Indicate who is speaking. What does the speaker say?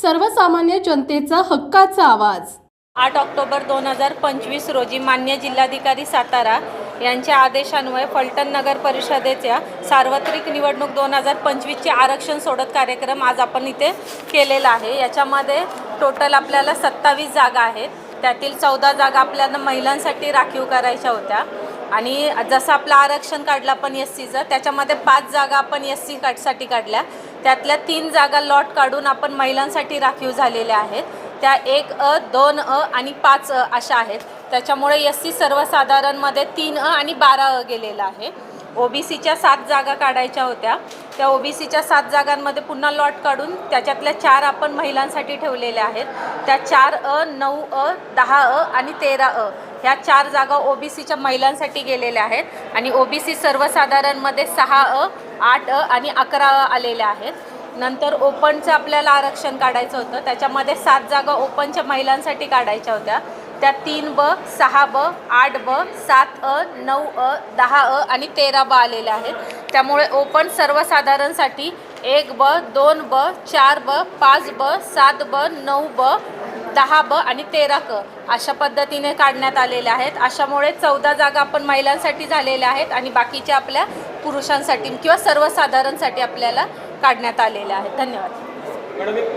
Speaker 1: सर्वसामान्य जनतेचा हक्काचा आवाज.
Speaker 2: आठ ऑक्टोबर दोन हजार पंचवीस रोजी मान्य जिल्हाधिकारी सातारा यांच्या आदेशान्वये फलटण नगर परिषदेच्या सार्वत्रिक निवडणूक दोन हजार पंचवीसचे आरक्षण सोडत कार्यक्रम आज आपण इथे केलेला आहे. याच्यामध्ये टोटल आपल्याला सत्तावीस जागा आहेत. त्यातील चौदा जागा आपल्याला महिलांसाठी राखीव करायच्या होत्या. आणि जसं आपलं आरक्षण काढलं आपण एस सीचं त्याच्यामध्ये पाच जागा आपण एस सी काटसाठी काढल्या. त्यातल्या तीन जागा लॉट काढून आपण महिलांसाठी राखीव झालेल्या आहेत. त्या एक अ दोन अ आणि पाच अ अशा आहेत. त्याच्यामुळे एस सी सर्वसाधारणमध्ये तीन अ आणि बारा अ गेलेला आहे. ओबीसीच्या सात जागा काढायच्या होत्या. त्या ओबीसीच्या सात जागांमध्ये पुन्हा लॉट काढून त्याच्यातल्या चार आपण महिलांसाठी ठेवलेल्या आहेत. त्या चार अ नऊ अ दहा अ आणि तेरा अ ह्या चार जागा ओबीसीच्या महिलांसाठी गेलेल्या आहेत आणि ओबीसी सर्वसाधारणमध्ये सहा अ आठ अ आणि अकरा अ आलेल्या आहेत. नंतर ओपनचं आपल्याला आरक्षण काढायचं होतं. त्याच्यामध्ये सात जागा ओपनच्या महिलांसाठी काढायच्या होत्या. त्या तीन ब सहा ब आठ ब सात अ नऊ अ दहा अ आणि तेरा ब आलेल्या आहेत. त्यामुळे ओपन सर्वसाधारणसाठी एक ब दोन ब चार ब पाच ब सात ब नऊ ब दहा ब आणि तेरा क अशा पद्धतीने काढण्यात आलेल्या आहेत. अशामुळे चौदा जागा आपण महिलांसाठी झालेल्या आहेत आणि बाकीच्या आपल्या पुरुषांसाठी किंवा सर्वसाधारणसाठी आपल्याला काढण्यात आलेल्या आहेत. धन्यवाद.